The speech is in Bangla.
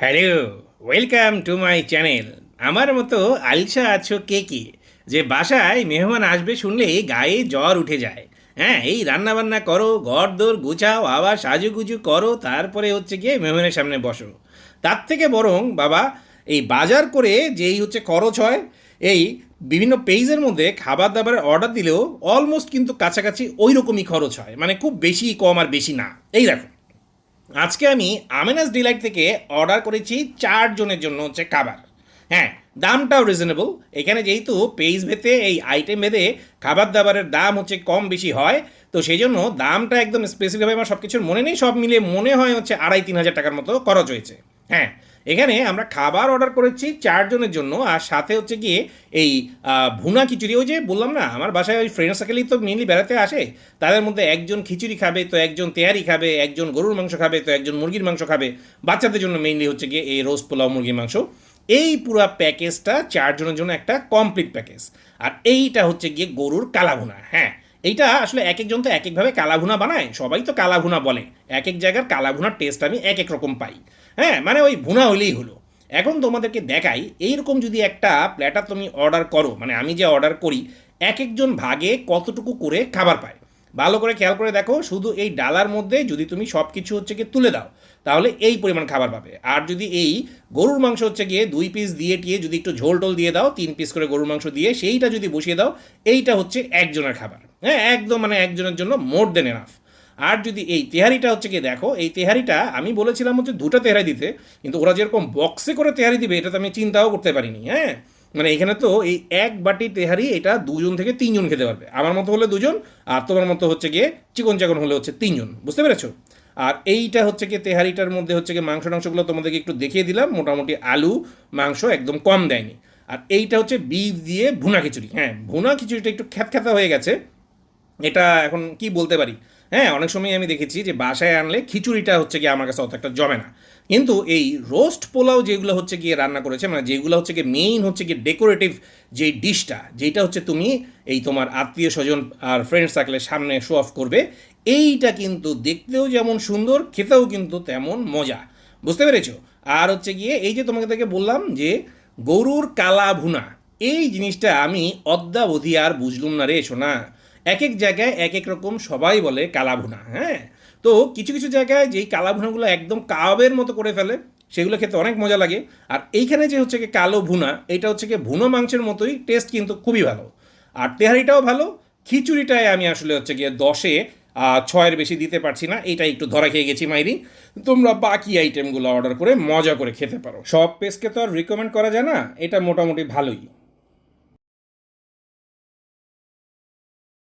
Hello, welcome to my channel. আমার মতো আলসা আছো কে কে? যে বাসায় মেহমান আসবে শুনলেই গায়ে জ্বর উঠে যায়। হ্যাঁ এই রান্নাবান্না করো ঘর দোর গুছাও, আবার সাজুগুজু করো, তারপরে হচ্ছে গিয়ে মেহমানের সামনে বসো। তার থেকে বরং, বাবা, এই বাজার করে যেই হচ্ছে খরচ হয়, এই বিভিন্ন পেজের মধ্যে খাবার দাবারের অর্ডার দিলেও অলমোস্ট কিন্তু কাছাকাছি ওই রকমই খরচ হয়। মানে খুব বেশি কম আর বেশি না। এই দেখো। আজকে আমি আমেনাস ডিলাইট থেকে অর্ডার করেছি চারজনের জন্য হচ্ছে খাবার হ্যাঁ দামটাও রিজনেবল এখানে যেহেতু পেজ ভেতে এই আইটেম ভেদে খাবার দাবারের দাম হচ্ছে কম বেশি হয়, তো সেই জন্য দামটা একদম স্পেসিফিকভাবে আমার সব কিছুর মনে নেই, সব মিলিয়ে মনে হয় হচ্ছে আড়াই তিন হাজার টাকার মতো খরচ হয়েছে। হ্যাঁ এখানে আমরা খাবার অর্ডার করেছি চারজনের জন্য, আর সাথে হচ্ছে গিয়ে এই ভুনা খিচুড়ি, ওই যে বললাম না, আমার বাসায় ওই ফ্রেন্ড সার্কেলই তো মেনলি বেড়াতে আসে, তাদের মধ্যে একজন খিচুড়ি খাবে, তো একজন তেয়ারি খাবে, একজন গরুর মাংস খাবে, তো একজন মুরগির মাংস খাবে। বাচ্চাদের জন্য মেইনলি হচ্ছে গিয়ে এই রোস্ট পোলাও মুরগির মাংস। এই পুরো প্যাকেজটা চারজনের জন্য একটা কমপ্লিট প্যাকেজ আর এইটা হচ্ছে গিয়ে গরুর কালাভুনা হ্যাঁ। এইটা আসলে এক একজন তো এক একভাবে কালাভুনা বানায়, সবাই তো কালাভুনা বলে। এক এক জায়গার কালাভুনার টেস্ট আমি এক এক রকম পাই। হ্যাঁ মানে ওই ভুনা হলেই হলো। এখন তোমাদেরকে দেখাই, এইরকম যদি একটা প্ল্যাটার তুমি অর্ডার করো মানে আমি যে অর্ডার করি, এক একজন ভাগে কতটুকু করে খাবার পায়? ভালো করে খেয়াল করে দেখো, শুধু এই ডালার মধ্যে যদি তুমি সব কিছু হচ্ছে গিয়ে তুলে দাও, তাহলে এই পরিমাণ খাবার পাবে। আর যদি এই গরুর মাংস হচ্ছে গিয়ে দুই পিস দিয়ে টিয়ে যদি একটু ঝোল টোল দিয়ে দাও, তিন পিস করে গরুর মাংস দিয়ে, সেইটা যদি বসিয়ে দাও, এইটা হচ্ছে একজনের খাবার। হ্যাঁ একদম মানে একজনের জন্য মোর দেন এনাফ। আর যদি এই তেহারিটা হচ্ছে গিয়ে দেখো, এই তেহারিটা আমি বলেছিলাম হচ্ছে দুটো তেহারি দিতে, কিন্তু ওরা যেরকম বক্সে করে তেহারি দিবে এটা তো আমি চিন্তাও করতে পারিনি হ্যাঁ? মানে এখানে তো এই এক বাটি তেহারি এটা দুজন থেকে তিনজন খেতে পারবে। আমার মতো হলে দুজন, আর তোমার মতো হচ্ছে গিয়ে চিকন চাকন হলে হচ্ছে তিনজন। বুঝতে পেরেছ? আর এইটা হচ্ছে গিয়ে তেহারিটার মধ্যে হচ্ছে গিয়ে মাংস টাংসগুলো তোমাদেরকে একটু দেখিয়ে দিলাম, মোটামুটি আলু, মাংস একদম কম দেয়নি। আর এইটা হচ্ছে বিফ দিয়ে ভুনা খিচুড়ি। হ্যাঁ ভুনা খিচুড়িটা একটু খ্যাতখ্যাতা হয়ে গেছে। এটা এখন কি বলতে পারি? হ্যাঁ অনেক সময় আমি দেখেছি যে বাসায় আনলে খিচুড়িটা হচ্ছে গিয়ে আমার কাছে অত একটা জমে না। কিন্তু এই রোস্ট পোলাও যেগুলো হচ্ছে গিয়ে রান্না করেছে মানে যেগুলো হচ্ছে গিয়ে মেইন হচ্ছে গিয়ে ডেকোরেটিভ যে ডিশটা যেটা হচ্ছে তুমি এই তোমার আত্মীয় স্বজন আর ফ্রেন্ডস থাকলে সামনে শো অফ করবে, এইটা কিন্তু দেখতেও যেমন সুন্দর, খেতেও কিন্তু তেমন মজা। বুঝতে পেরেছ? আর হচ্ছে গিয়ে এই যে তোমাকে থেকে বললাম যে গরুর কালা ভুনা, এই জিনিসটা আমি অদ্যাবধি আর বুঝলুম না রে শোনা এক এক জায়গায় এক এক রকম সবাই বলে কালাভুনা হ্যাঁ? তো কিছু কিছু জায়গায় যেই কালাভুনাগুলো একদম কাবাবের মতো করে ফেলে, সেগুলো খেতে অনেক মজা লাগে। আর এইখানে যে হচ্ছে কালো ভুনা, এটা হচ্ছে কি ভুনো মাংসের মতোই টেস্ট কিন্তু খুবই ভালো। আর তেহারিটাও ভালো, খিচুড়িটায় আমি আসলে হচ্ছে গিয়ে দশে ছয়ের বেশি দিতে পারছি না এটা একটু ধরা খেয়ে গেছি মাইরি। তোমরা বাকি আইটেমগুলো অর্ডার করে মজা করে খেতে পারো। সব পেস্টকে তো আর রিকমেন্ড করা যায় না, এটা মোটামুটি ভালোই।